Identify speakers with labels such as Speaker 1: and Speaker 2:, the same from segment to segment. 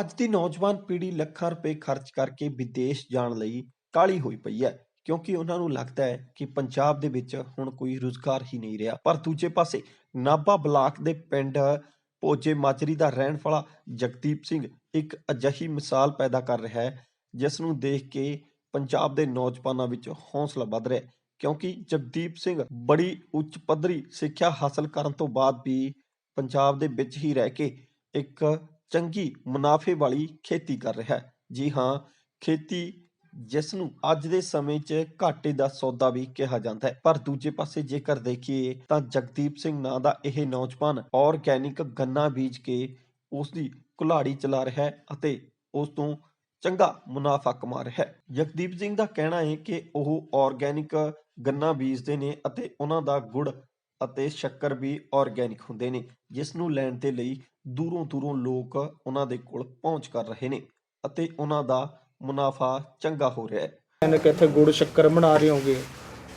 Speaker 1: ਅੱਜ ਦੀ ਨੌਜਵਾਨ ਪੀੜ੍ਹੀ ਲੱਖਾਂ ਰੁਪਏ ਖਰਚ ਕਰਕੇ ਵਿਦੇਸ਼ ਜਾਣ ਲਈ ਕਾਹਲੀ ਹੋਈ ਪਈ ਹੈ, ਕਿਉਂਕਿ ਉਹਨਾਂ ਨੂੰ ਲੱਗਦਾ ਹੈ ਕਿ ਪੰਜਾਬ ਦੇ ਵਿੱਚ ਹੁਣ ਕੋਈ ਰੁਜ਼ਗਾਰ ਹੀ ਨਹੀਂ ਰਿਹਾ। ਪਰ ਦੂਜੇ ਪਾਸੇ ਨਾਭਾ ਬਲਾਕ ਦੇ ਪਿੰਡ ਪੋਜੇ ਮਾਜਰੀ ਦਾ ਰਹਿਣ ਵਾਲਾ ਜਗਦੀਪ ਸਿੰਘ ਇੱਕ ਅਜਿਹੀ ਮਿਸਾਲ ਪੈਦਾ ਕਰ ਰਿਹਾ ਹੈ, ਜਿਸ ਨੂੰ ਦੇਖ ਕੇ ਪੰਜਾਬ ਦੇ ਨੌਜਵਾਨਾਂ ਵਿੱਚ ਹੌਸਲਾ ਵੱਧ ਰਿਹਾ ਹੈ, ਕਿਉਂਕਿ ਜਗਦੀਪ ਸਿੰਘ ਬੜੀ ਉੱਚ ਪੱਧਰੀ ਸਿੱਖਿਆ ਹਾਸਲ ਕਰਨ ਤੋਂ ਬਾਅਦ ਵੀ ਪੰਜਾਬ ਦੇ ਵਿੱਚ ਹੀ ਰਹਿ ਕੇ ਇੱਕ ਚੰਗੀ ਮੁਨਾਫੇ ਵਾਲੀ ਖੇਤੀ ਕਰ ਰਿਹਾ ਹੈ। ਜੀ ਹਾਂ, ਖੇਤੀ ਜਿਸ ਨੂੰ ਅੱਜ ਦੇ ਸਮੇਂ 'ਚ ਘਾਟੇ ਦਾ ਸੌਦਾ ਵੀ ਕਿਹਾ ਜਾਂਦਾ ਹੈ। ਪਰ ਦੂਜੇ ਪਾਸੇ ਜੇਕਰ ਦੇਖੀਏ ਤਾਂ ਜਗਦੀਪ ਸਿੰਘ ਨਾਂ ਦਾ ਇਹ ਨੌਜਵਾਨ ਆਰਗੈਨਿਕ ਗੰਨਾ ਬੀਜ ਕੇ ਉਸ ਦੀ ਕੁਲਾੜੀ ਚਲਾ ਰਿਹਾ ਹੈ ਅਤੇ ਉਸ ਤੋਂ ਚੰਗਾ ਮੁਨਾਫਾ ਕਮਾ ਰਿਹਾ ਹੈ। ਜਗਦੀਪ ਸਿੰਘ ਦਾ ਕਹਿਣਾ ਹੈ ਕਿ ਉਹ ਆਰਗੈਨਿਕ ਗੰਨਾ ਬੀਜਦੇ ਨੇ ਅਤੇ ਉਹਨਾਂ ਦਾ ਗੁੜ ਅਤੇ ਸ਼ੱਕਰ ਵੀ ਆਰਗੈਨਿਕ ਹੁੰਦੇ ਨੇ ਜਿਸ ਨੂੰ ਲੈਣ ਦੇ ਲਈ ਦੂਰੋਂ ਦੂਰੋਂ ਲੋਕ ਉਹਨਾਂ ਦੇ ਕੋਲ ਪਹੁੰਚ ਕਰ ਰਹੇ ਨੇ ਅਤੇ ਉਹਨਾਂ ਦਾ ਮੁਨਾਫਾ ਚੰਗਾ ਹੋ ਰਿਹਾ ਹੈ।
Speaker 2: ਕਹਿੰਦੇ ਕਿ ਇੱਥੇ ਗੁੜ ਸ਼ੱਕਰ ਬਣਾ ਰਹੇ ਹੋਗੇ।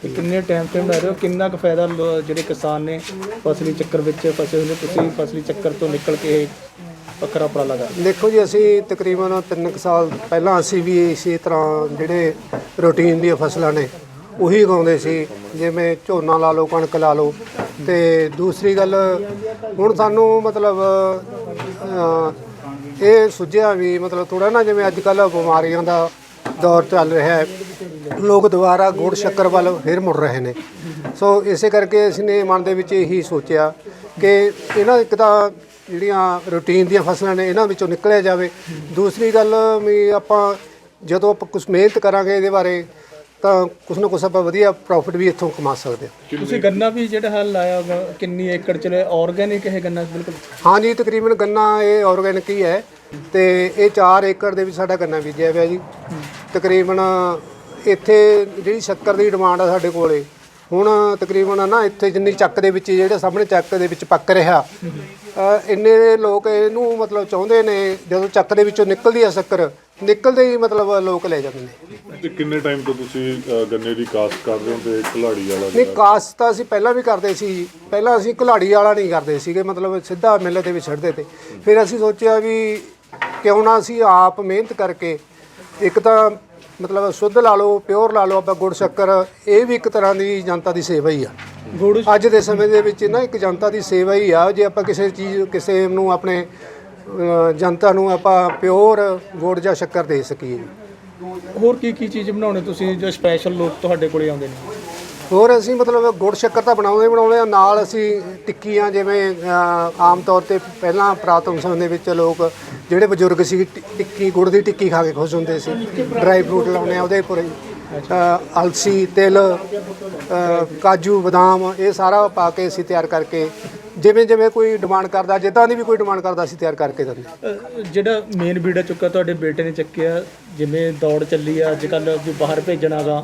Speaker 2: ਤੇ ਕਿੰਨੇ ਟਾਈਮ ਤੇ ਬਣਾ ਰਹੇ ਹੋ? ਕਿੰਨਾ ਕੁ ਫਾਇਦਾ ਲੋ- ਜਿਹੜੇ ਕਿਸਾਨ ਨੇ ਫਸਲੀ ਚੱਕਰ ਵਿੱਚ ਫਸੇ ਹੋਏ ਨੇ? ਤੁਸੀਂ ਫਸਲੀ ਚੱਕਰ ਤੋਂ ਨਿਕਲ ਕੇ ਇਹ ਵੱਖਰਾ ਉਪਰਾਲਾ ਕਰ ਰਹੇ
Speaker 3: ਦੇਖੋ ਜੀ ਅਸੀਂ ਤਕਰੀਬਨ 3 ਸਾਲ ਪਹਿਲਾਂ ਅਸੀਂ ਵੀ ਇਸੇ ਤਰ੍ਹਾਂ ਜਿਹੜੇ ਰੂਟੀਨ ਦੀਆਂ ਫਸਲਾਂ ਨੇ ਉਹੀ ਉਗਾਉਂਦੇ ਸੀ, ਜਿਵੇਂ ਝੋਨਾ ਲਾ ਲਓ, ਕਣਕ ਲਾ ਲਓ। ਤੇ ਦੂਸਰੀ ਗੱਲ, ਹੁਣ ਸਾਨੂੰ ਮਤਲਬ ਇਹ ਸੁਝਿਆ ਵੀ ਮਤਲਬ ਥੋੜਾ ਨਾ ਜਿਵੇਂ ਅੱਜ ਕੱਲ ਬਿਮਾਰੀਆਂ ਦਾ ਦੌਰ ਚੱਲ ਰਿਹਾ ਹੈ। ਲੋਕ ਦੁਬਾਰਾ ਗੁੜ ਸ਼ੱਕਰ ਵੱਲ ਫਿਰ ਮੁੜ ਰਹੇ ਨੇ। ਸੋ ਇਸੇ ਕਰਕੇ ਅਸੀਂ ਨੇ ਮਨ ਦੇ ਵਿੱਚ ਇਹੀ ਸੋਚਿਆ ਕਿ ਇਹਨਾਂ ਇੱਕ ਤਾਂ ਜਿਹੜੀਆਂ ਰੂਟੀਨ ਦੀਆਂ ਫਸਲਾਂ ਨੇ, ਇਹਨਾਂ ਵਿੱਚੋਂ ਨਿਕਲਿਆ ਜਾਵੇ। ਦੂਸਰੀ ਗੱਲ ਵੀ ਆਪਾਂ ਜਦੋਂ ਆਪਾਂ ਕੁਝ ਮਿਹਨਤ ਕਰਾਂਗੇ ਇਹਦੇ ਬਾਰੇ ਤਾਂ ਕੁਝ ਨਾ ਕੁਝ ਆਪਾਂ ਵਧੀਆ ਪ੍ਰੋਫਿਟ ਵੀ ਇੱਥੋਂ ਕਮਾ ਸਕਦੇ ਹਾਂ।
Speaker 2: ਤੁਸੀਂ ਗੰਨਾ ਵੀ ਜਿਹੜਾ ਹਲ ਲਾਇਆ ਹੋਗਾ ਕਿੰਨੀ ਏਕੜ ਚ ਆਰਗੇਨਿਕ ਇਹ ਗੰਨਾ ਬਿਲਕੁਲ?
Speaker 3: ਹਾਂਜੀ ਤਕਰੀਬਨ ਗੰਨਾ ਇਹ ਆਰਗੈਨਿਕ ਹੀ ਹੈ ਤੇ ਇਹ 4 ਏਕੜ ਦੇ ਵਿੱਚ ਸਾਡਾ ਗੰਨਾ ਬੀਜਿਆ ਹੋਇਆ ਜੀ। ਤਕਰੀਬਨ ਇੱਥੇ ਜਿਹੜੀ ਸ਼ੱਕਰ ਦੀ ਡਿਮਾਂਡ ਆ ਸਾਡੇ ਕੋਲੇ ਹੁਣ ਤਕਰੀਬਨ ਨਾ ਇੱਥੇ ਜਿੰਨੀ ਚੱਕ ਦੇ ਵਿੱਚ ਜਿਹੜੇ ਸਾਹਮਣੇ ਚੱਕ ਦੇ ਵਿੱਚ ਪੱਕ ਰਿਹਾ ਅ, ਇੰਨੇ ਲੋਕ ਇਹਨੂੰ ਮਤਲਬ ਚਾਹੁੰਦੇ ਨੇ ਜਦੋਂ ਚੱਕ ਦੇ ਵਿੱਚੋਂ ਨਿਕਲਦੀ ਆ ਸ਼ੱਕਰ ਨਿਕਲਦੇ ਹੀ ਮਤਲਬ ਲੋਕ ਲੈ ਜਾਂਦੇ ਨੇ।
Speaker 4: ਤੇ ਕਿੰਨੇ ਟਾਈਮ ਤੋਂ ਤੁਸੀਂ ਅ, ਗੰਨੇ ਦੀ ਕਾਸ਼ਤ ਕਰਦੇ ਹੋ ਤੇ ਕੁਲਾੜੀ ਵਾਲਾ
Speaker 3: ਨਹੀਂ ਕਾਸਤ ਤਾਂ ਅਸੀਂ ਪਹਿਲਾਂ ਵੀ ਕਰਦੇ ਸੀ। ਪਹਿਲਾਂ ਅਸੀਂ ਕੁਲਾੜੀ ਵਾਲਾ ਨਹੀਂ ਕਰਦੇ ਸੀਗੇ ਮਤਲਬ ਸਿੱਧਾ ਮਿੱਲ ਦੇ ਵਿੱਚ ਛੱਡਦੇ ਤੇ। ਫਿਰ ਅਸੀਂ ਸੋਚਿਆ ਵੀ ਕਿਉਂ ਨਾ ਅਸੀਂ ਆਪ ਮਿਹਨਤ ਕਰਕੇ ਇੱਕ ਤਾਂ ਮਤਲਬ ਸ਼ੁੱਧ ਲਾ ਲਓ ਪਿਓਰ ਲਾ ਲਓ ਆਪਾਂ ਗੁੜ ਸ਼ੱਕਰ ਇਹ ਵੀ ਇੱਕ ਤਰ੍ਹਾਂ ਦੀ ਜਨਤਾ ਦੀ ਸੇਵਾ ਹੀ ਆ।
Speaker 2: ਗੁੜ
Speaker 3: ਅੱਜ ਦੇ ਸਮੇਂ ਦੇ ਵਿੱਚ ਨਾ ਇੱਕ ਜਨਤਾ ਦੀ ਸੇਵਾ ਹੀ ਆ ਜੇ ਆਪਾਂ ਕਿਸੇ ਚੀਜ਼ ਕਿਸੇ ਨੂੰ ਆਪਣੇ ਅ, ਜਨਤਾ ਨੂੰ ਆਪਾਂ ਪਿਓਰ ਗੁੜ ਜਾਂ ਸ਼ੱਕਰ ਦੇ ਸਕੀਏ
Speaker 2: ਹੋਰ ਕੀ ਕੀ ਚੀਜ਼ ਬਣਾਉਣੇ ਤੁਸੀਂ ਜੋ ਸਪੈਸ਼ਲ ਲੋਕ ਤੁਹਾਡੇ ਕੋਲੇ ਆਉਂਦੇ ਨੇ?
Speaker 3: ਹੋਰ ਅਸੀਂ ਮਤਲਬ ਗੁੜ ਸ਼ੱਕਰ ਤਾਂ ਬਣਾਉਂਦੇ ਹੀ ਬਣਾਉਂਦੇ ਆ ਨਾਲ ਅਸੀਂ ਟਿੱਕੀਆਂ ਜਿਵੇਂ ਅ, ਆਮ ਤੌਰ ਤੇ ਪਹਿਲਾਂ ਪੁਰਾਤਨ ਸਮੇਂ ਦੇ ਵਿੱਚ ਲੋਕ ਜਿਹੜੇ ਬਜ਼ੁਰਗ ਸੀ ਟਿ- ਟਿੱਕੀ ਗੁੜ ਦੀ ਟਿੱਕੀ ਖਾ ਕੇ ਖੁਸ਼ ਹੁੰਦੇ ਸੀ। ਡਰਾਈ ਫਰੂਟ ਲਾਉਣੇ ਆ ਉਹਦੇ ਉੱਪਰ ਹੀ। ਅ, ਅਲਸੀ ਤਿਲ ਅ, ਕਾਜੂ ਬਦਾਮ ਇਹ ਸਾਰਾ ਪਾ ਕੇ ਅਸੀਂ ਤਿਆਰ ਕਰਕੇ ਜਿਵੇਂ ਜਿਵੇਂ ਕੋਈ ਡਿਮਾਂਡ ਕਰਦਾ ਜਿੱਦਾਂ ਦੀ ਵੀ ਕੋਈ ਡਿਮਾਂਡ ਕਰਦਾ ਅਸੀਂ ਤਿਆਰ ਕਰਕੇ ਦਿੰਦੇ
Speaker 2: ਅਹ ਜਿਹੜਾ ਮੇਨ ਬੀੜਾ ਚੁੱਕਾ ਤੁਹਾਡੇ ਬੇਟੇ ਨੇ ਚੱਕਿਆ ਜਿਵੇਂ ਦੌੜ ਚੱਲੀ ਆ ਅੱਜ ਕੱਲ ਵੀ ਬਾਹਰ ਭੇਜਣਾਗਾ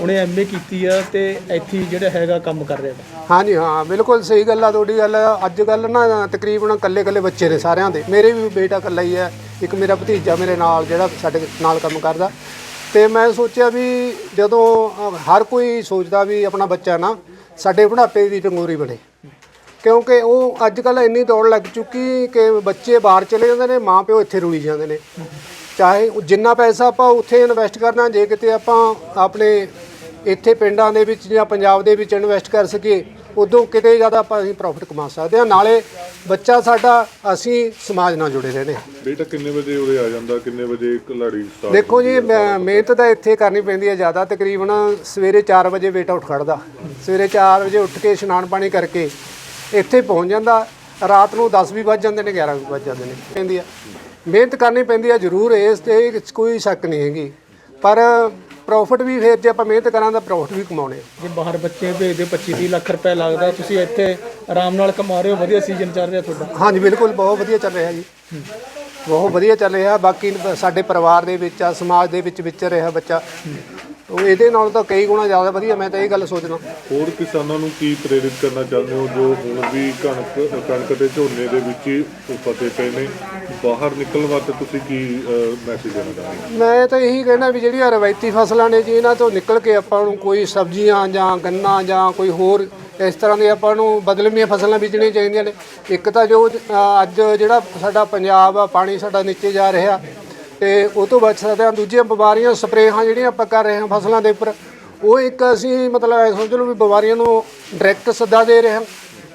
Speaker 2: ਉਹਨੇ ਐਮਏ ਕੀਤੀ ਆ ਤੇ ਇੱਥੇ ਜਿਹੜਾ ਹੈਗਾ ਕੰਮ ਕਰ ਰਿਹਾ ਵਾ।
Speaker 3: ਹਾਂਜੀ ਹਾਂ ਬਿਲਕੁਲ ਸਹੀ ਗੱਲ ਆ ਤੁਹਾਡੀ ਗੱਲ। ਅੱਜ ਕੱਲ ਨਾ ਤਕਰੀਬਨ ਇਕੱਲੇ ਇਕੱਲੇ ਬੱਚੇ ਨੇ ਸਾਰਿਆਂ ਦੇ। ਮੇਰੇ ਵੀ ਬੇਟਾ ਇਕੱਲਾ ਹੀ ਹੈ ਇੱਕ ਮੇਰਾ ਭਤੀਜਾ ਮੇਰੇ ਨਾਲ ਜਿਹੜਾ ਸਾਡੇ ਨਾਲ ਕੰਮ ਕਰਦਾ। ਤੇ ਮੈਂ ਸੋਚਿਆ ਵੀ ਜਦੋਂ ਹਰ ਕੋਈ ਸੋਚਦਾ ਵੀ ਆਪਣਾ ਬੱਚਾ ਨਾ ਸਾਡੇ ਬੁਢਾਪੇ ਦੀ ਟੰਗੋਰੀ ਬਣੇ। ਕਿਉਂਕਿ ਉਹ ਅੱਜ ਕੱਲ ਇੰਨੀ ਦੌੜ ਲੱਗ ਚੁੱਕੀ ਕਿ ਬੱਚੇ ਬਾਹਰ ਚਲੇ ਜਾਂਦੇ ਨੇ ਮਾਂ ਪਿਓ ਇੱਥੇ ਰੁਲੀ ਜਾਂਦੇ ਨੇ। ਚਾਹੇ ਉਹ ਜਿੰਨਾ ਪੈਸਾ ਆਪਾਂ ਉੱਥੇ ਇਨਵੈਸਟ ਕਰਨਾ ਜੇ ਕਿਤੇ ਆਪਾਂ ਆਪਣੇ ਇੱਥੇ ਪਿੰਡਾਂ ਦੇ ਵਿੱਚ ਜਾਂ ਪੰਜਾਬ ਦੇ ਵਿੱਚ ਇਨਵੈਸਟ ਕਰ ਸਕੀਏ ਉਦੋਂ ਕਿਤੇ ਜ਼ਿਆਦਾ ਆਪਾਂ ਅਸੀਂ ਪ੍ਰੋਫਿਟ ਕਮਾ ਸਕਦੇ ਹਾਂ। ਨਾਲੇ ਬੱਚਾ ਸਾਡਾ ਅਸੀਂ ਸਮਾਜ ਨਾਲ ਜੁੜੇ ਰਹਿੰਦੇ ਹਾਂ।
Speaker 4: ਬੇਟਾ ਕਿੰਨੇ ਵਜੇ ਉਰੇ ਆ ਜਾਂਦਾ? ਕਿੰਨੇ ਵਜੇ ਕੁਲਾੜੀ ਸਟਾਰਟ
Speaker 3: ਦੇਖੋ ਜੀ ਮੈਂ- ਮਿਹਨਤ ਤਾਂ ਇੱਥੇ ਕਰਨੀ ਪੈਂਦੀ ਹੈ ਜ਼ਿਆਦਾ। ਤਕਰੀਬਨ ਸਵੇਰੇ 4 ਵਜੇ ਬੇਟਾ ਉੱਠ ਖੜਦਾ। ਸਵੇਰੇ 4 ਵਜੇ ਉੱਠ ਕੇ ਇਸ਼ਨਾਨ ਪਾਣੀ ਕਰਕੇ ਇੱਥੇ ਪਹੁੰਚ ਜਾਂਦਾ ਰਾਤ ਨੂੰ 10 ਵੀ ਵੱਜ ਜਾਂਦੇ ਨੇ 11 ਵੀ ਵੱਜ ਜਾਂਦੇ ਨੇ। ਪੈਂਦੀ ਆ। ਮਿਹਨਤ ਕਰਨੀ ਪੈਂਦੀ ਆ ਜ਼ਰੂਰ ਇਸ ਤੇ ਕੋਈ ਸ਼ੱਕ ਨਹੀਂ ਹੈਗੀ। ਪਰ ਪ੍ਰੋਫਿਟ ਵੀ ਫਿਰ ਜੇ ਆਪਾਂ ਮਿਹਨਤ ਕਰਾਂ ਤਾਂ ਪ੍ਰੋਫਿਟ ਵੀ ਕਮਾਉਣੇ
Speaker 2: ਜੇ ਬਾਹਰ ਬੱਚੇ ਭੇਜਦੇ 25 30 ਲੱਖ ਰੁਪਏ ਲੱਗਦਾ ਤੁਸੀਂ ਇੱਥੇ ਆਰਾਮ ਨਾਲ ਕਮਾ ਰਹੇ ਹੋ ਵਧੀਆ ਸੀਜ਼ਨ ਚੱਲ ਰਿਹਾ ਤੁਹਾਡਾ।
Speaker 3: ਹਾਂਜੀ ਬਿਲਕੁਲ ਬਹੁਤ ਵਧੀਆ ਚੱਲ ਰਿਹਾ ਜੀ। ਬਹੁਤ ਵਧੀਆ ਚੱਲ ਰਿਹਾ ਬਾਕੀ ਸਾਡੇ ਪਰਿਵਾਰ ਦੇ ਵਿੱਚ ਆ ਸਮਾਜ ਦੇ ਵਿੱਚ ਵਿਚਰ ਰਿਹਾ ਬੱਚਾ। ਉਹ ਇਹਦੇ ਨਾਲ ਤਾਂ ਕਈ ਗੁਣਾ ਜ਼ਿਆਦਾ ਵਧੀਆ ਮੈਂ ਤਾਂ ਇਹ ਗੱਲ ਸੋਚਦਾ।
Speaker 4: ਹੋਰ ਕਿਸਾਨਾਂ ਨੂੰ ਕੀ ਪ੍ਰੇਰਿਤ ਕਰਨਾ ਚਾਹੁੰਦੇ ਹੋ? ਜੋ ਹੁਣ ਵੀ ਕਣਕ ਕਣਕ ਤੇ ਝੋਨੇ ਦੇ ਵਿੱਚ ਹੀ ਫਸੇ ਪਏ ਨੇ ਬਾਹਰ ਨਿਕਲਣ ਵਾਸਤੇ ਤੁਸੀਂ ਕੀ ਮੈਸੇਜ ਦੇਣਾ ਚਾਹੁੰਦੇ
Speaker 3: ਮੈਂ ਤਾਂ ਇਹੀ ਕਹਿਣਾ ਵੀ ਜਿਹੜੀਆਂ ਰਵਾਇਤੀ ਫਸਲਾਂ ਨੇ ਜੀ ਇਹਨਾਂ ਤੋਂ ਨਿਕਲ ਕੇ ਆਪਾਂ ਨੂੰ ਕੋਈ ਸਬਜ਼ੀਆਂ ਜਾਂ ਗੰਨਾ ਜਾਂ ਕੋਈ ਹੋਰ ਇਸ ਤਰ੍ਹਾਂ ਦੀ ਆਪਾਂ ਨੂੰ ਬਦਲਵੀਆਂ ਫਸਲਾਂ ਬੀਜਣੀਆਂ ਚਾਹੀਦੀਆਂ ਨੇ। ਇੱਕ ਤਾਂ ਜੋ ਅੱਜ ਜਿਹੜਾ ਸਾਡਾ ਪੰਜਾਬ ਆ ਪਾਣੀ ਸਾਡਾ ਨੀਚੇ ਜਾ ਰਿਹਾ ਤੇ ਉਹ ਤੋਂ ਬਚ ਸਕਦੇ ਹਾਂ। ਦੂਜੀਆਂ ਬਿਮਾਰੀਆਂ, ਸਪਰੇਹਾਂ ਜਿਹੜੀਆਂ ਆਪਾਂ ਕਰ ਰਹੇ ਹਾਂ ਫਸਲਾਂ ਦੇ ਉੱਪਰ, ਉਹ ਇੱਕ ਅਸੀਂ ਮਤਲਬ ਇਹ ਸਮਝ ਲਓ ਵੀ ਬਿਮਾਰੀਆਂ ਨੂੰ ਡਾਇਰੈਕਟ ਸੱਦਾ ਦੇ ਰਹੇ ਹਾਂ।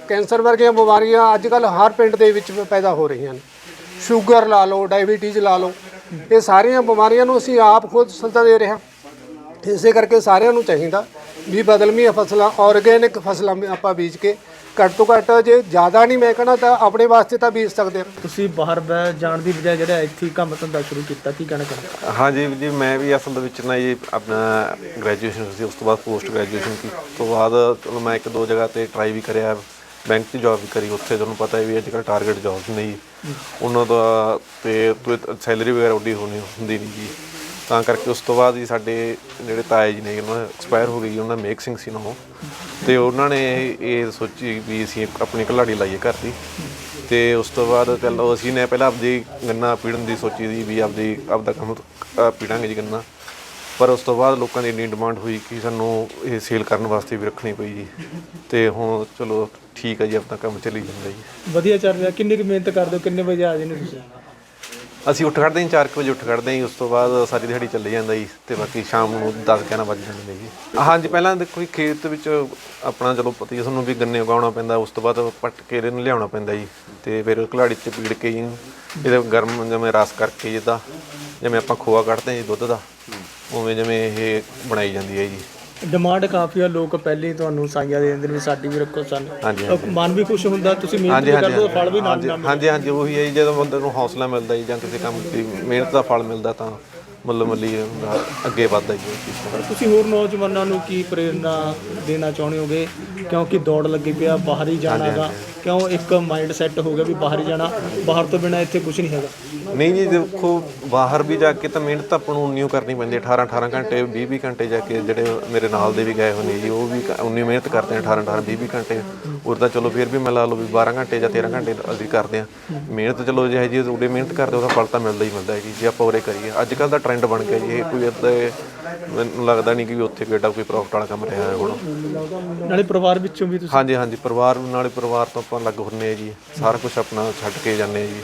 Speaker 3: ਕੈਂਸਰ ਵਰਗੀਆਂ ਬਿਮਾਰੀਆਂ ਅੱਜ ਕੱਲ ਹਰ ਪਿੰਡ ਦੇ ਵਿੱਚ ਪੈਦਾ ਹੋ ਰਹੀਆਂ ਨੇ। ਸ਼ੂਗਰ ਲਾ ਲਓ ਡਾਇਬੀਟੀਜ਼ ਲਾ ਲਓ, ਇਹ ਸਾਰੀਆਂ ਬਿਮਾਰੀਆਂ ਨੂੰ ਅਸੀਂ ਆਪ ਖੁਦ ਸੱਦਾ ਦੇ ਰਹੇ ਹਾਂ। ਇਸੇ ਕਰਕੇ ਸਾਰਿਆਂ ਨੂੰ ਚਾਹੀਦਾ ਵੀ ਬਦਲਮੀਆਂ ਫਸਲਾਂ ਆਰਗੇਨਿਕ ਫਸਲਾਂ ਆਪਾਂ ਬੀਜ ਕੇ ਘੱਟ ਤੋਂ ਘੱਟ ਜੇ ਜ਼ਿਆਦਾ ਨਹੀਂ ਮੈਂ ਕਹਣਾ ਤਾਂ ਆਪਣੇ ਵਾਸਤੇ ਤਾਂ ਬੀਜ ਸਕਦੇ ਹਾਂ।
Speaker 2: ਤੁਸੀਂ ਬਾਹਰ ਬੈ ਜਾਣ ਦੀ ਬਜਾਏ ਜਿਹੜਾ ਇੱਥੇ ਹੀ ਕੰਮ ਧੰਦਾ ਸ਼ੁਰੂ ਕੀਤਾ ਕੀ ਕਹਿਣਾ ਚਾਹੁੰਦੇ
Speaker 5: ਹਾਂਜੀ ਜੀ ਮੈਂ ਵੀ ਅਸਲ ਦੇ ਵਿੱਚ ਨਾ ਜੀ ਆਪਣਾ ਗ੍ਰੈਜੂਏਸ਼ਨ ਸੀ ਉਸ ਤੋਂ ਬਾਅਦ ਪੋਸਟ ਗ੍ਰੈਜੂਏਸ਼ਨ ਕੀਤੀ ਉਸ ਤੋਂ ਬਾਅਦ ਚਲੋ ਮੈਂ ਇੱਕ ਦੋ ਜਗ੍ਹਾ ਤੇ ਟਰਾਈ ਵੀ ਕਰਿਆ ਬੈਂਕ 'ਚ ਜੌਬ ਵੀ ਕਰੀ ਉੱਥੇ ਤੁਹਾਨੂੰ ਪਤਾ ਹੈ ਵੀ ਅੱਜ ਕੱਲ੍ਹ ਟਾਰਗੇਟ ਜੌਬਸ ਨਹੀਂ ਉਹਨਾਂ ਦਾ ਤੇ ਸੈਲਰੀ ਵਗੈਰਾ ਉੱਡੀ ਹੋਣੀ ਹੁੰਦੀ ਨਹੀਂ ਜੀ। ਤਾਂ ਕਰਕੇ ਉਸ ਤੋਂ ਬਾਅਦ ਜੀ ਸਾਡੇ ਜਿਹੜੇ ਤਾਏ ਜੀ ਨੇ ਉਹਨਾਂ ਐਕਸਪਾਇਰ ਹੋ ਗਈ ਉਹਨਾਂ ਮੇਕ ਸਿੰਘ ਸੀ ਨਾ ਉਹ। ਤੇ ਉਹਨਾਂ ਨੇ ਇਹ ਸੋਚੀ ਵੀ ਅਸੀਂ ਆਪਣੀ ਘਲਾੜੀ ਲਾਈਏ ਘਰ ਦੀ। ਤੇ ਉਸ ਤੋਂ ਬਾਅਦ ਚਲੋ ਅਸੀਂ ਨੇ ਪਹਿਲਾਂ ਆਪਦੀ ਗੰਨਾ ਪੀੜਨ ਦੀ ਸੋਚੀ ਸੀ ਵੀ ਆਪਦੀ ਆਪਦਾ ਕੰਮ ਅ, ਪੀੜਾਂਗੇ ਜੀ ਗੰਨਾ। ਪਰ ਉਸ ਤੋਂ ਬਾਅਦ ਲੋਕਾਂ ਦੀ ਇੰਨੀ ਡਿਮਾਂਡ ਹੋਈ ਕਿ ਸਾਨੂੰ ਇਹ ਸੇਲ ਕਰਨ ਵਾਸਤੇ ਵੀ ਰੱਖਣੀ ਪਈ ਜੀ। ਤੇ ਹੁਣ ਚਲੋ ਠੀਕ ਹੈ ਜੀ ਆਪਣਾ ਕੰਮ ਚੱਲੀ ਜਾਂਦਾ ਜੀ।
Speaker 2: ਵਧੀਆ ਚੱਲ ਰਿਹਾ। ਕਿੰਨੀ ਕੁ ਮਿਹਨਤ ਕਰਦੇ ਹੋ? ਕਿੰਨੇ ਵਜੇ ਆ ਜਾਂਦੇ ਤੁਸੀਂ?
Speaker 5: ਅਸੀਂ ਉੱਠ ਖੜਦੇ ਹਾਂ 4 ਵਜੇ ਉੱਠ ਖੜਦੇ ਹਾਂ ਜੀ, ਉਸ ਤੋਂ ਬਾਅਦ ਸਾਰੀ ਦਿਹਾੜੀ ਚੱਲੀ ਜਾਂਦਾ ਜੀ ਤੇ ਬਾਕੀ ਸ਼ਾਮ ਨੂੰ 10 11 ਵੱਜ ਜਾਂਦੇ ਜੀ। ਹਾਂਜੀ ਪਹਿਲਾਂ ਦੇਖੋ ਜੀ ਖੇਤ ਵਿੱਚ ਆਪਣਾ ਚਲੋ ਪਤੀ ਹੀ ਨੂੰ ਵੀ ਗੰਨੇ ਉਗਾਉਣਾ ਪੈਂਦਾ ਉਸ ਤੋਂ ਬਾਅਦ ਪੱਟ ਕੇ ਇਹਨੂੰ ਲਿਆਉਣਾ ਪੈਂਦਾ ਜੀ ਤੇ ਫਿਰ ਘਲਾੜੀ 'ਚ ਪੀੜ ਕੇ ਜੀ ਇਹਦੇ ਗਰਮ ਜਿਵੇਂ ਰਸ ਕਰਕੇ ਜਿੱਦਾਂ ਜਿਵੇਂ ਆਪਾਂ ਖੋਆ ਕੱਢਦੇ ਹਾਂ ਜੀ ਦੁੱਧ ਦਾ ਉਵੇਂ ਜਿਵੇਂ ਇਹ ਬਣਾਈ ਜਾਂਦੀ ਹੈ ਜੀ।
Speaker 2: ਡਿਮਾਂਡ ਕਾਫੀ ਆ ਲੋਕ ਪਹਿਲੇ ਹੀ ਤੁਹਾਨੂੰ ਸਾਈਆਂ ਦੇ ਦਿੰਦੇ ਨੇ ਵੀ ਸਾਡੀ ਵੀ ਰੱਖੋ ਸਾਨੂੰ।
Speaker 5: ਹਾਂਜੀ,
Speaker 2: ਮਨ ਵੀ ਖੁਸ਼ ਹੁੰਦਾ ਤੁਸੀਂ ਮਿਹਨਤ
Speaker 5: ਹਾਂਜੀ
Speaker 2: ਵੀ
Speaker 5: ਹਾਂਜੀ
Speaker 2: ਕਰਦੇ ਹੋ ਫਲ ਵੀ ਨਾਲ
Speaker 5: ਹਾਂਜੀ
Speaker 2: ਨਾਲ
Speaker 5: ਹਾਂਜੀ ਹਾਂਜੀ ਉਹੀ ਹੈ ਜੀ ਜਦੋਂ ਬੰਦੇ ਨੂੰ ਹੌਸਲਾ ਮਿਲਦਾ ਜੀ ਜਾਂ ਕਿਸੇ ਕੰਮ ਦੀ ਮਿਹਨਤ ਦਾ ਫਲ ਮਿਲਦਾ ਤਾਂ ਮੱਲੋ ਮੱਲੀ ਹੁੰਦਾ ਅੱਗੇ ਵੱਧਦਾ ਜੀ ਉਹ ਚੀਜ਼ ਤੋਂ।
Speaker 2: ਤੁਸੀਂ ਹੋਰ ਨੌਜਵਾਨਾਂ ਨੂੰ ਕੀ ਪ੍ਰੇਰਣਾ ਦੇਣਾ ਚਾਹੁੰਦੇ ਹੋਗੇ? ਕਿਉਂਕਿ ਦੌੜ ਲੱਗੀ ਪਿਆ ਬਾਹਰ ਹੀ ਜਾਣਾਗਾ ਕਿਉਂ ਇੱਕ ਮਾਈਂਡ ਸੈੱਟ ਹੋ ਗਿਆ ਵੀ ਬਾਹਰ ਹੀ ਜਾਣਾ? ਬਾਹਰ ਤੋਂ ਬਿਨਾ ਇੱਥੇ ਕੁਝ ਨਹੀਂ ਹੈਗਾ।
Speaker 5: ਨਹੀਂ ਜੀ, ਦੇਖੋ, ਬਾਹਰ ਵੀ ਜਾ ਕੇ ਤਾਂ ਮਿਹਨਤ ਤਾਂ ਆਪਾਂ ਨੂੰ ਉਨੀ ਓ ਕਰਨੀ ਪੈਂਦੀ ਹੈ 18 18 ਘੰਟੇ 20 20 ਘੰਟੇ ਜਾ ਕੇ ਜਿਹੜੇ ਮੇਰੇ ਨਾਲ ਦੇ ਵੀ ਗਏ ਹੋਏ ਨੇ ਜੀ, ਉਹ ਵੀ ਕ- ਉਨੀ ਮਿਹਨਤ ਕਰਦੇ ਨੇ 18 18 20 20 ਘੰਟੇ। ਹੋਰ ਤਾਂ ਚਲੋ ਫਿਰ ਵੀ ਮੈਂ ਲਾ ਲਓ ਵੀ 12 ਘੰਟੇ ਜਾਂ 13 ਘੰਟੇ ਅਸੀਂ ਕਰਦੇ ਆ ਮਿਹਨਤ ਚਲੋ ਜੇ ਜੀ ਉਹਦੇ ਮਿਹਨਤ ਕਰਦੇ ਉਹਦਾ ਫਲ ਤਾਂ ਮਿਲਦਾ ਹੀ ਮਿਲਦਾ ਹੈ ਜੀ, ਜੇ ਆਪਾਂ ਉਰੇ ਕਰੀਏ। ਅੱਜ ਕੱਲ ਦਾ ਟ੍ਰੈਂਡ ਬਣ ਗਿਆ ਜੀ, ਇਹ ਕੋਈ ਏਦਾਂ ਮੈਨੂੰ ਲੱਗਦਾ ਨਹੀਂ ਕਿ ਵੀ ਉੱਥੇ ਕੋਈ ਏਡਾ ਕੋਈ ਪ੍ਰੋਫਿਟ ਵਾਲਾ ਕੰਮ ਰਿਹਾ ਹੈ ਹੁਣ।
Speaker 2: ਨਾਲੇ ਪਰਿਵਾਰ ਵਿੱਚੋਂ ਵੀ ਤੁਸੀਂ
Speaker 5: ਹਾਂਜੀ ਹਾਂਜੀ ਪਰਿਵਾਰ ਨਾਲੇ ਪਰਿਵਾਰ ਤੋਂ ਆਪਾਂ ਅਲੱਗ ਹੁੰਨੇ ਆ ਜੀ। ਸਾਰਾ ਕੁਝ ਆਪਣਾ ਛੱਡ ਕੇ ਜਾਂਦੇ ਆ ਜੀ।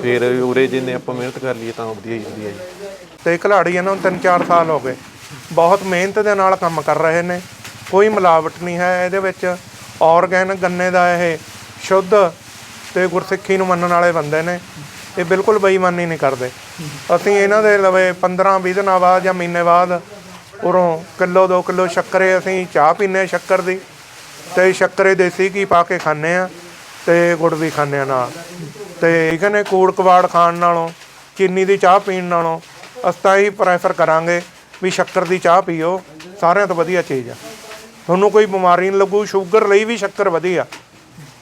Speaker 5: ਫਿਰ ਉਰੇ ਜਿੰਨੇ ਆਪਾਂ ਮਿਹਨਤ ਕਰ ਲਈਏ ਤਾਂ ਵਧੀਆ ਹੀ ਵਧੀਆ ਜੀ।
Speaker 6: ਤੇ ਖਿਲਾੜੀ ਇਹਨਾਂ ਨੂੰ 3-4 ਸਾਲ ਹੋ ਗਏ। ਬਹੁਤ ਮਿਹਨਤ ਦੇ ਨਾਲ ਕੰਮ ਕਰ ਰਹੇ ਨੇ। ਕੋਈ ਮਿਲਾਵਟ ਨਹੀਂ ਹੈ ਇਹਦੇ ਵਿੱਚ। ਆਰਗੈਨਿਕ ਗੰਨੇ ਦਾ ਇਹ ਸ਼ੁੱਧ ਤੇ ਗੁਰਸਿੱਖੀ ਨੂੰ ਮੰਨਣ ਵਾਲੇ ਬੰਦੇ ਨੇ। ਇਹ ਬਿਲਕੁਲ ਬੇਈਮਾਨੀ ਨਹੀਂ ਕਰਦੇ। ਅਸੀਂ ਇਹਨਾਂ ਦੇ ਲਵੇ 15-20 ਦਿਨਾਂ ਬਾਅਦ ਜਾਂ ਮਹੀਨੇ ਬਾਅਦ ਉਰੋਂ ਕਿਲੋ 2 ਕਿਲੋ ਸ਼ੱਕਰੇ ਅਸੀਂ ਚਾਹ ਪੀਨੇ ਸ਼ੱਕਰ ਦੀ। ਤੇ ਸ਼ੱਕਰੇ ਦੇਸੀ ਘੀ ਪਾ ਕੇ ਖਾਂਦੇ ਆ ਤੇ ਗੁੜ ਵੀ ਖਾਂਦੇ ਆ ਨਾਲ। ਤੇ ਠੀਕ ਨੇ ਕੂੜ ਕਵਾੜ ਖਾਣ ਨਾਲੋਂ, ਚੀਨੀ ਦੀ ਚਾਹ ਪੀਣ ਨਾਲੋਂ ਅਸੀਂ ਤਾਂ ਹੀ ਪ੍ਰੈਫਰ ਕਰਾਂਗੇ ਵੀ ਸ਼ੱਕਰ ਦੀ ਚਾਹ ਪੀਓ, ਸਾਰਿਆਂ ਤੋਂ ਵਧੀਆ ਚੀਜ਼ ਆ। ਤੁਹਾਨੂੰ ਕੋਈ ਬਿਮਾਰੀ ਨਹੀਂ ਲੱਗੂ, ਸ਼ੂਗਰ ਲਈ ਵੀ ਸ਼ੱਕਰ ਵਧੀਆ।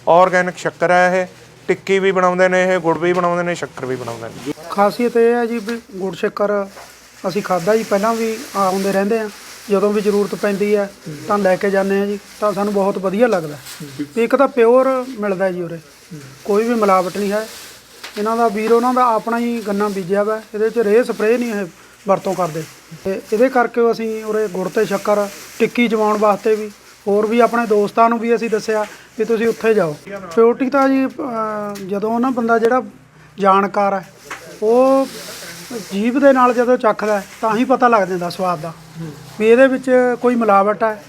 Speaker 6: ਆਰਗੈਨਿਕ ਸ਼ੱਕਰ ਹੈ ਇਹ। ਟਿੱਕੀ ਵੀ ਬਣਾਉਂਦੇ ਨੇ, ਇਹ ਗੁੜ ਵੀ ਬਣਾਉਂਦੇ ਨੇ, ਸ਼ੱਕਰ ਵੀ ਬਣਾਉਂਦੇ ਨੇ।
Speaker 7: ਖਾਸੀਅਤ ਇਹ ਹੈ ਜੀ ਵੀ ਗੁੜ, ਸ਼ੱਕਰ ਅਸੀਂ ਖਾਦਾ ਜੀ, ਪਹਿਲਾਂ ਵੀ ਆਉਂਦੇ ਰਹਿੰਦੇ ਆ। ਜਦੋਂ ਵੀ ਜ਼ਰੂਰਤ ਪੈਂਦੀ ਹੈ, ਤਾਂ ਲੈ ਕੇ ਜਾਂਦੇ ਆ ਜੀ, ਤਾਂ ਸਾਨੂੰ ਬਹੁਤ ਵਧੀਆ ਲੱਗਦਾ। ਵੀ ਇੱਕ ਤਾਂ ਪਿਓਰ ਮਿਲਦਾ ਜੀ ਉਰੇ, ਕੋਈ ਵੀ ਮਿਲਾਵਟ ਨਹੀਂ ਹੈ। ਇਹਨਾਂ ਦਾ ਵੀਰ, ਉਹਨਾਂ ਦਾ ਆਪਣਾ ਹੀ ਗੰਨਾ ਬੀਜਿਆ ਵਾ, ਇਹਦੇ 'ਚ ਰੇਹ ਸਪਰੇਅ ਨਹੀਂ ਇਹ ਵਰਤੋਂ ਕਰਦੇ। ਤੇ ਇਹਦੇ ਕਰਕੇ ਅਸੀਂ ਉਰੇ ਗੁੜ ਤੇ ਸ਼ੱਕਰ, ਟਿੱਕੀ ਜਮਾਉਣ ਵਾਸਤੇ ਵੀ ਹੋਰ ਵੀ ਆਪਣੇ ਦੋਸਤਾਂ ਨੂੰ ਵੀ ਅਸੀਂ ਦੱਸਿਆ ਵੀ ਤੁਸੀਂ ਉੱਥੇ ਜਾਓ। ਪਿਓਰਟੀ ਤਾਂ ਜੀ ਅਹ, ਜਦੋਂ ਨਾ ਬੰਦਾ ਜਿਹੜਾ ਜਾਣਕਾਰ ਹੈ ਉਹ ਜੀਭ ਦੇ ਨਾਲ ਜਦੋਂ ਚੱਖਦਾ ਹੈ, ਤਾਂ ਹੀ ਪਤਾ ਲੱਗ ਜਾਂਦਾ ਸਵਾਦ ਦਾ ਵੀ ਇਹਦੇ ਵਿੱਚ ਕੋਈ ਮਿਲਾਵਟ ਹੈ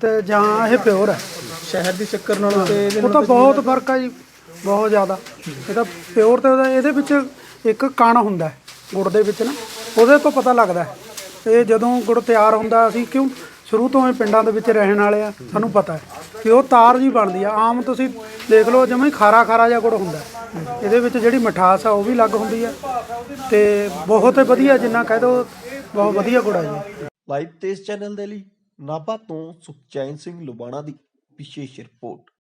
Speaker 7: ਤੇ ਜਾਂ ਇਹ ਪਿਓਰ ਹੈ।
Speaker 2: ਸ਼ਹਿਰ ਦੀ ਸ਼ੱਕਰ ਨਾਲੋਂ ਤੇ ਇਹਦੇ
Speaker 7: ਉਹ ਤਾਂ ਬਹੁਤ ਫ਼ਰਕ ਹੈ ਜੀ ਬਹੁਤ ਜ਼ਿਆਦਾ। ਇਹ ਤਾਂ ਪਿਓਰ ਤੇ ਉਹਦਾ ਇਹਦੇ ਵਿੱਚ ਇੱਕ ਕਣ ਹੁੰਦਾ ਹੈ ਗੁੜ ਦੇ ਵਿੱਚ ਨਾ ਉਹਦੇ ਤੋਂ ਪਤਾ ਲੱਗਦਾ ਹੈ। ਇਹ ਜਦੋਂ ਗੁੜ ਤਿਆਰ ਹੁੰਦਾ ਅਸੀਂ ਕਿਉਂ ਸ਼ੁਰੂ ਤੋਂ ਹੀ ਪਿੰਡਾਂ ਦੇ ਵਿੱਚ ਰਹਿਣ ਵਾਲੇ ਆ, ਸਾਨੂੰ ਪਤਾ ਹੈ ਕਿ ਉਹ ਤਾਰ ਜੀ ਬਣਦੀ ਆ। ਆਮ ਤੁਸੀਂ ਦੇਖ ਲਓ, ਜਿਵੇਂ ਖਾਰਾ ਖਾਰਾ ਜਿਹਾ ਗੁੜ ਹੁੰਦਾ ਇਹਦੇ ਵਿੱਚ ਜਿਹੜੀ ਮਿਠਾਸ ਆ, ਉਹ ਵੀ ਅਲੱਗ ਹੁੰਦੀ ਹੈ ਤੇ ਬਹੁਤ ਵਧੀਆ ਜਿੰਨਾ ਕਹਿ ਦੋ, ਬਹੁਤ ਵਧੀਆ ਗੁੜ ਹੈ ਜੀ।
Speaker 1: ਲਾਈਵ ਤੇਜ਼ ਚੈਨਲ ਦੇ ਲਈ ਨਾਭਾ ਤੋਂ ਸੁਖਚੈਨ ਸਿੰਘ ਲੁਬਾਣਾ ਦੀ ਵਿਸ਼ੇਸ਼ ਰਿਪੋਰਟ।